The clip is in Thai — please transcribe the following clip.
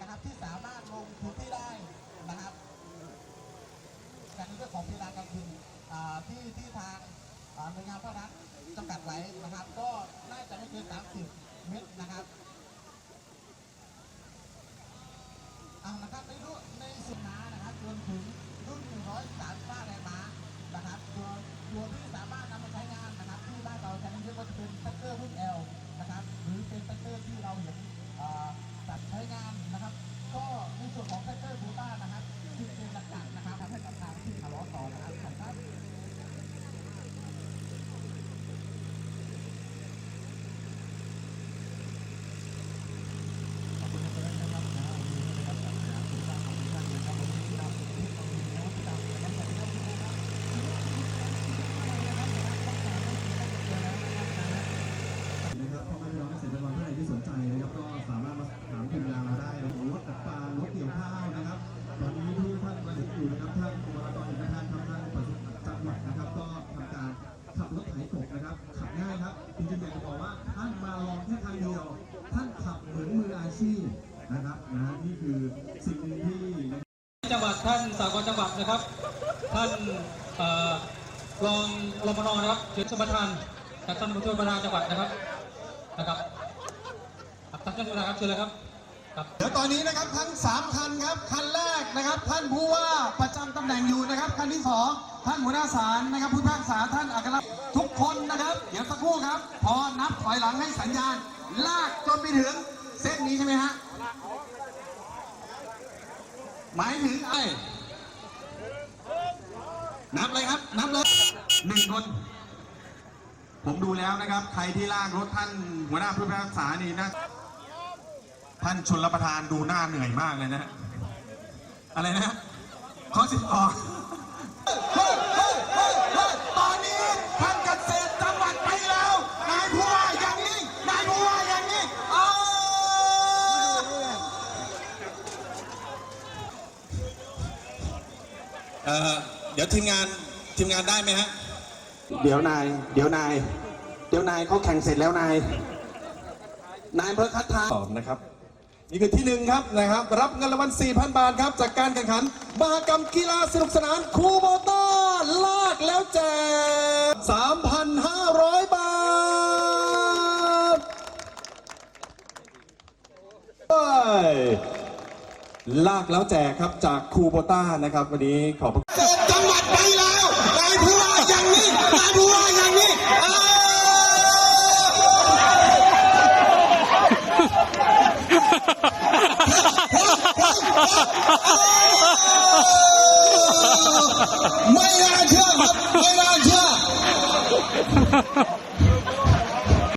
นะครับที่สามารถลงพื้นที่ได้นะครับการนี้ก็ของเวลากลางคืนที่ที่ทางหน่วยงานภาครัฐจำกัดไว้นะครับ ก็น่าจะไม่เกิน30 เมตรนะครับเอานะครับในรุ่นในสุดม้านะครับรวมถึงรุ่น135 แรงม้านะครับตัวตัวที่สามารถนำมาใช้งานนะครับ ที่บ้านเราใช้เรียกว่าจะเป็นแท็กเตอร์รุ่น L นะครับ หรือเป็นแท็กเตอร์ที่เราเห็นเอ่อจัดใช้งานนะครับ ก็ในส่วนของแท็กเตอร์บูต้านะครับที่เป็นหลักๆนะครับทำให้กับทางที่ขาล้อต่อนะครับขอบคุณครับ นะครับพ่อแม่พี่น้องเกษตรกรท่านไหนที่สนใจนะครับก็สามารถมาถามทีมงานเราได้นะครับรถตัดปลารถเกี่ยวข้าวนะครับ ตอนนี้ที่ท่านมาถึงอยู่นะครับท่านวรกรเอกท่านครับท่านปศุสัตว์จังหวัดนะครับ ก็ทำการขับรถไถ ขับง่ายครับจริงๆอยากจะบอกว่าท่านมาลองแค่ครั้งเดียว ท่านขับเหมือนมืออาชีพนะครับนะนี่คือสิ่งหนึ่งที่จังหวัดท่านสากลจังหวัดนะครับ ท่านเอ่อรองรมนนะครับเชิญสมประธานจากท่านผู้ช่วยประธานจังหวัดนะครับนะครับครับท่านผู้ช่วยประธานครับเชิญเลยครับครับเดี๋ยวตอนนี้นะครับทั้ง3คันครับคันแรกนะครับ ท่านผู้ว่าประจำตำแหน่งอยู่นะครับันที่2ท่านหัวหน้าศาลนะครับผู้พิพากษาท่านอัครรักษ์ทุกคนนะครับ เดี๋ยวสักครู่ครับ พอนับถอยหลังให้สัญญาณ ลากจนไปถึงเส้นนี้ใช่ไหมฮะหมายถึงไอ้นับเลยครับ นับเลยหนึ่งคน ผมดูแล้วนะครับ ใครที่ลากรถท่านหัวหน้าผู้พิพากษานี่นะท่านชนรับประทานดูหน้าเหนื่อยมากเลยนะฮะอะไรนะข้อสิบออก เอ่อเดี๋ยวทีมงานทีมงานได้ไหมฮะ เดี๋ยวนาย เดี๋ยวนาย เดี๋ยวนายเขาแข่งเสร็จแล้วนาย นายอำเภอคัดทางตอบนะครับนี่คือที่หนึ่งครับนะครับ รับเงินรางวัล4,000 บาทครับ จากการแข่งขันมหกรรมกีฬาสนุกสนานคูโบต้าลากแล้วแจก3,500 บาทไป ลากแล้วแจกครับจากคูโบต้านะครับวันนี้ขอบพระเกษตรจังหวัดไปแล้วนายผู้ว่าอย่างนี้นายผู้ว่าอย่างนี้ไม่น่าเชื่อครับไม่น่าเชื่อ